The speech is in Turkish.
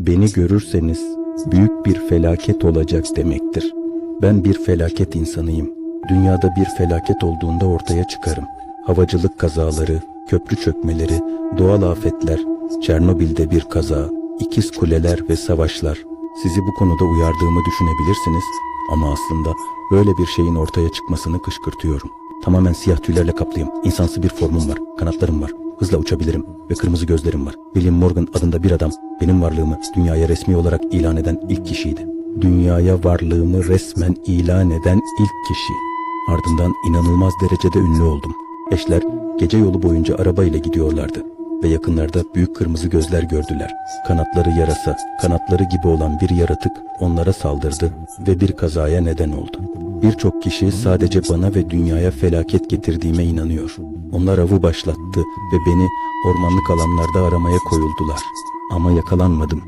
Beni görürseniz büyük bir felaket olacak demektir. Ben bir felaket insanıyım. Dünyada bir felaket olduğunda ortaya çıkarım. Havacılık kazaları, köprü çökmeleri, doğal afetler, Çernobil'de bir kaza, ikiz kuleler ve savaşlar. Sizi bu konuda uyardığımı düşünebilirsiniz ama aslında böyle bir şeyin ortaya çıkmasını kışkırtıyorum. Tamamen siyah tüylerle kaplıyım. İnsansı bir formum var, kanatlarım var, hızla uçabilirim ve kırmızı gözlerim var. William Morgan adında bir adam benim varlığımı dünyaya resmi olarak ilan eden ilk kişiydi. Dünyaya varlığımı resmen ilan eden ilk kişi. Ardından inanılmaz derecede ünlü oldum. Eşler gece yolu boyunca arabayla gidiyorlardı ve yakınlarda büyük kırmızı gözler gördüler. Kanatları yarasa, kanatları gibi olan bir yaratık onlara saldırdı ve bir kazaya neden oldu. Birçok kişi sadece bana ve dünyaya felaket getirdiğime inanıyor. Onlar avı başlattı ve beni ormanlık alanlarda aramaya koyuldular. Ama yakalanmadım.